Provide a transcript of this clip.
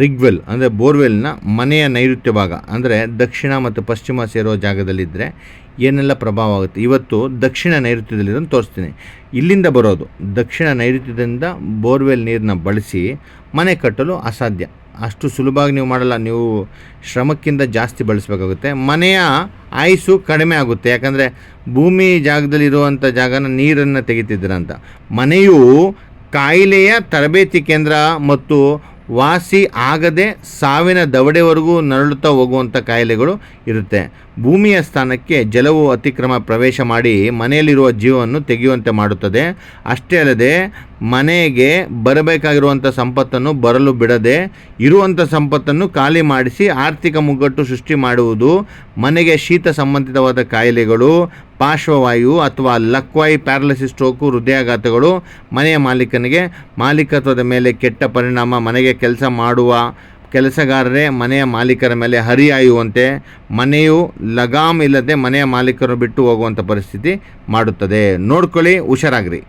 ರಿಗ್ವೆಲ್, ಅಂದರೆ ಬೋರ್ವೆಲ್ನ ಮನೆಯ ನೈಋತ್ಯ ಭಾಗ, ಅಂದರೆ ದಕ್ಷಿಣ ಮತ್ತು ಪಶ್ಚಿಮ ಸೇರೋ ಜಾಗದಲ್ಲಿದ್ದರೆ ಏನೆಲ್ಲ ಪ್ರಭಾವ ಆಗುತ್ತೆ? ಇವತ್ತು ದಕ್ಷಿಣ ನೈಋತ್ಯದಲ್ಲಿರೋದು ತೋರಿಸ್ತೀನಿ. ಇಲ್ಲಿಂದ ಬರೋದು, ದಕ್ಷಿಣ ನೈಋತ್ಯದಿಂದ ಬೋರ್ವೆಲ್ ನೀರನ್ನ ಬಳಸಿ ಮನೆ ಕಟ್ಟಲು ಅಸಾಧ್ಯ. ಅಷ್ಟು ಸುಲಭವಾಗಿ ನೀವು ಮಾಡಲ್ಲ, ನೀವು ಶ್ರಮಕ್ಕಿಂತ ಜಾಸ್ತಿ ಬಳಸಬೇಕಾಗುತ್ತೆ. ಮನೆಯ ಆಯಸ್ಸು ಕಡಿಮೆ ಆಗುತ್ತೆ, ಯಾಕಂದರೆ ಭೂಮಿ ಜಾಗದಲ್ಲಿರುವಂಥ ಜಾಗನ ನೀರನ್ನು ತೆಗಿತಿದ್ದೀರ ಅಂತ. ಮನೆಯು ಕಾಯಿಲೆಯ ತರಬೇತಿ ಕೇಂದ್ರ ಮತ್ತು ವಾಸಿ ಆಗದೆ ಸಾವಿನ ದವಡೆವರೆಗೂ ನರಳುತ್ತಾ ಹೋಗುವಂಥ ಕಾಯಿಲೆಗಳು ಇರುತ್ತೆ. ಭೂಮಿಯ ಸ್ಥಾನಕ್ಕೆ ಜಲವು ಅತಿಕ್ರಮ ಪ್ರವೇಶ ಮಾಡಿ ಮನೆಯಲ್ಲಿರುವ ಜೀವವನ್ನು ತೆಗೆಯುವಂತೆ ಮಾಡುತ್ತದೆ. ಅಷ್ಟೇ ಅಲ್ಲದೆ ಮನೆಗೆ ಬರಬೇಕಾಗಿರುವಂಥ ಸಂಪತ್ತನ್ನು ಬರಲು ಬಿಡದೆ ಇರುವಂಥ ಸಂಪತ್ತನ್ನು ಖಾಲಿ ಮಾಡಿಸಿ ಆರ್ಥಿಕ ಮುಗ್ಗಟ್ಟು ಸೃಷ್ಟಿ ಮಾಡುವುದು ಮನೆಗೆ ಶೀತ ಸಂಬಂಧಿತವಾದ ಕಾಯಿಲೆಗಳು ಪಾರ್ಶ್ವವಾಯು ಅಥವಾ ಲಕ್ವಾಯಿ ಪ್ಯಾರಲಿಸಿಸ್ ಸ್ಟ್ರೋಕು, ಹೃದಯಾಘಾತಗಳು ಮನೆಯ ಮಾಲೀಕನಿಗೆ ಮಾಲೀಕತ್ವದ ಮೇಲೆ ಕೆಟ್ಟ ಪರಿಣಾಮ, ಮನೆಗೆ ಕೆಲಸ ಮಾಡುವ ಕೆಲಸಗಾರರೇ ಮನೆಯ ಮಾಲೀಕರ ಮೇಲೆ ಹರಿಯಾಯುವಂತೆ ಮನೆಯು ಲಗಾಮ್ ಇಲ್ಲದೆ ಮನೆಯ ಮಾಲೀಕರು ಬಿಟ್ಟು ಹೋಗುವಂಥ ಪರಿಸ್ಥಿತಿ ಮಾಡುತ್ತದೆ. ನೋಡ್ಕೊಳ್ಳಿ, ಹುಷಾರಾಗ್ರಿ.